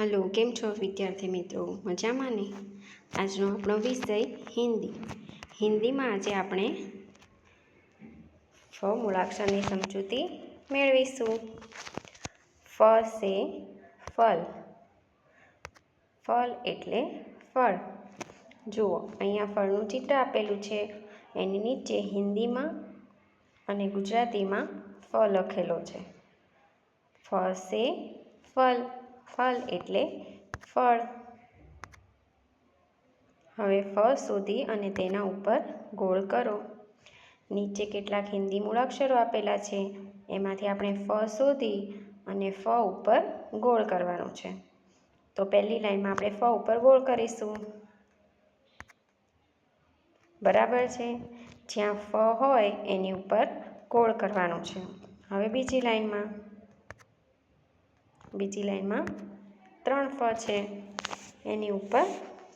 Hello, કેમ છો વિદ્યાર્થી મિત્રો? મજામાં ને? આજનો આપણો વિષય હિન્દી. હિન્દીમાં આજે આપણે ફ મૂળાક્ષરની સમજૂતી મેળવીશું. ફ સે ફલ. ફલ એટલે ફળ. જુઓ, અહીંયા ફળનું ચિત્ર આપેલું છે. એની નીચે હિન્દીમાં અને ગુજરાતીમાં ફ લખેલો છે. ફ સે ફલ. ફલ એટલે ફળ. હવે ફ શોધી અને તેના ઉપર ગોળ કરો. નીચે કેટલાક હિન્દી મૂળાક્ષરો આપેલા છે. એમાંથી આપણે ફ શોધી અને ફ ઉપર ગોળ કરવાનો છે. તો પહેલી લાઈનમાં આપણે ફ ઉપર ગોળ કરીશું. બરાબર છે? જ્યાં ફ હોય એની ઉપર ગોળ કરવાનો છે. હવે બીજી લાઈનમાં. બીજી લાઈનમાં ત્રણ ફ છે. એની ઉપર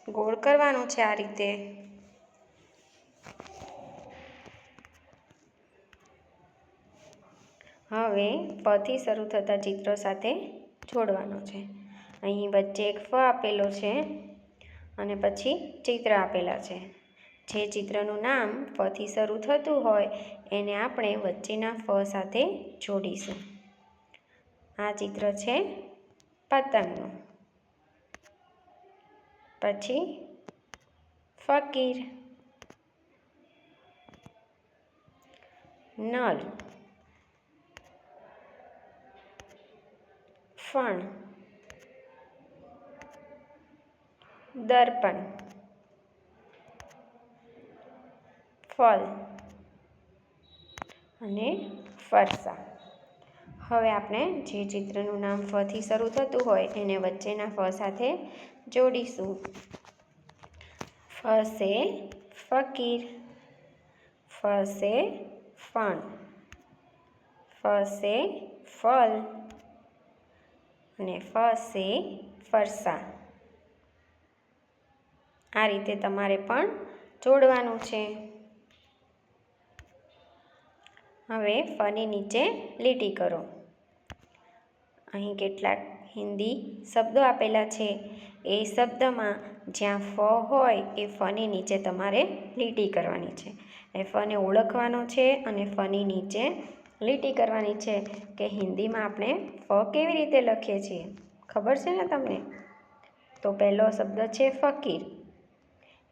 ગોળ કરવાનો છે આ રીતે. હવે ફથી શરૂ થતા ચિત્રો સાથે જોડવાનો છે. અહીં વચ્ચે એક ફ આપેલો છે અને પછી ચિત્ર આપેલા છે. જે ચિત્રનું નામ ફથી શરૂ થતું હોય એને આપણે વચ્ચેના ફ સાથે જોડીશું. આ ચિત્ર છે પતંગનું. પછી ફકીર. નલ. ફણ. દર્પણ. ફલ. અને ફરસા. હવે આપણે જે ચિત્રનું નામ ફથી શરૂ થતું હોય એને વચ્ચેના ફ સાથે જોડીશું. ફસે ફકીર. ફસે ફણ. ફસે ફલ. અને ફસે ફરસા. આ રીતે તમારે પણ જોડવાનું છે. હવે ફની નીચે લીટી કરો. અહીં કેટલાક હિન્દી શબ્દો આપેલા છે. એ શબ્દમાં જ્યાં ફ હોય એ ફની નીચે તમારે લીટી કરવાની છે. એ ફને ઓળખવાનો છે અને ફની નીચે લીટી કરવાની છે કે હિન્દીમાં આપણે ફ કેવી રીતે લખીએ છીએ. ખબર છે ને તમને? તો પહેલો શબ્દ છે ફકીર.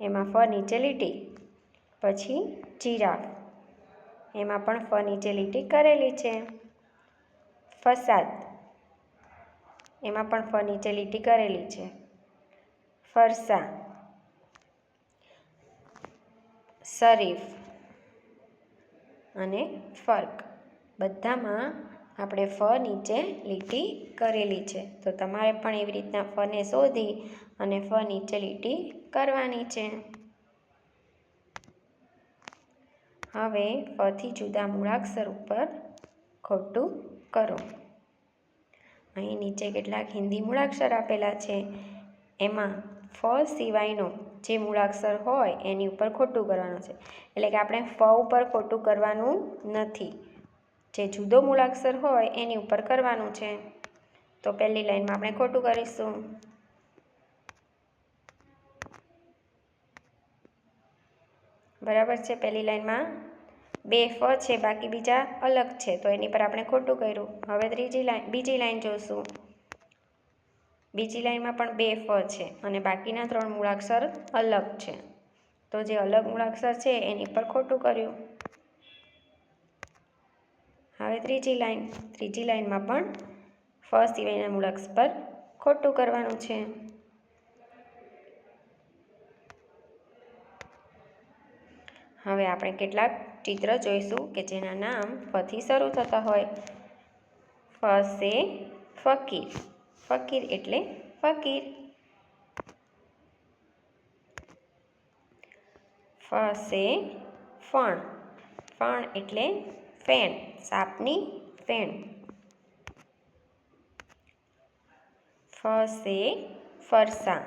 એમાં ફ નીચે લીટી, પછી જીરાફ એમાં પણ ફ નીચે લીટી કરેલી છે. ફસાદ. એમાં પણ ફ નીચે લીટી કરેલી છે. ફરસા શરીફ. અને ફર્ક. બધામાં આપણે ફ નીચે લીટી કરેલી છે. તો તમારે પણ એવી રીતના ફને શોધી અને ફ નીચે લીટી કરવાની છે. હવે ફથી જુદા મૂળાક્ષર ઉપર ખોટું કરો. અહીં નીચે કેટલાક હિન્દી મૂળાક્ષર આપેલા છે. એમાં, ફ સિવાયનો જે મૂળાક્ષર હોય એની ઉપર ખોટું કરવાનું છે. એટલે કે આપણે ફ ઉપર ખોટું કરવાનું નથી. જે જુદો મૂળાક્ષર હોય એની ઉપર કરવાનું છે. તો પહેલી લાઈનમાં આપણે ખોટું કરીશું. બરાબર છે? પહેલી લાઈનમાં બે ફ છે, બાકી બીજા અલગ છે. તો એની પર આપણે ખોટું કર્યું. હવે ત્રીજી લાઈન બીજી લાઈન જોઈશું બીજી લાઈનમાં પણ બે ફ છે અને બાકીના ત્રણ મૂળાક્ષર અલગ છે. તો જે અલગ મૂળાક્ષર છે, એની પર ખોટું કર્યું. હવે ત્રીજી લાઈન ત્રીજી લાઈનમાં પણ ફ સિવાયના મૂળાક્ષર પર ખોટું કરવાનું છે. હવે આપણે કેટલાક ચિત્ર જોઈશું કે જેના નામ ફથી શરૂ થતા હોય. ફસે ફકીર. ફકીર એટલે ફકીર. ફસે ફણ. ફણ એટલે ફેણ. સાપની ફેણ. ફસે ફરસા.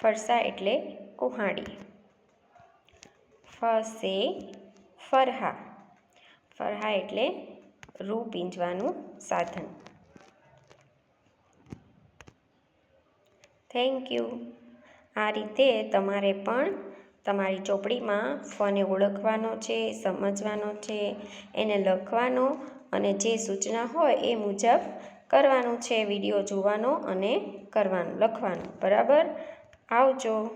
ફરસા એટલે કુહાડી. ફસે ફરહા. ફરહા એટલે રૂ પીંજવાનું સાધન. થેન્ક યુ આ રીતે તમારે પણ તમારી ચોપડીમાં ફને ઓળખવાનો છે, સમજવાનો છે, એને લખવાનો અને જે સૂચના હોય એ મુજબ કરવાનું છે, વીડિયો જોવાનો અને કરવાનું, લખવાનું. બરાબર? આવજો.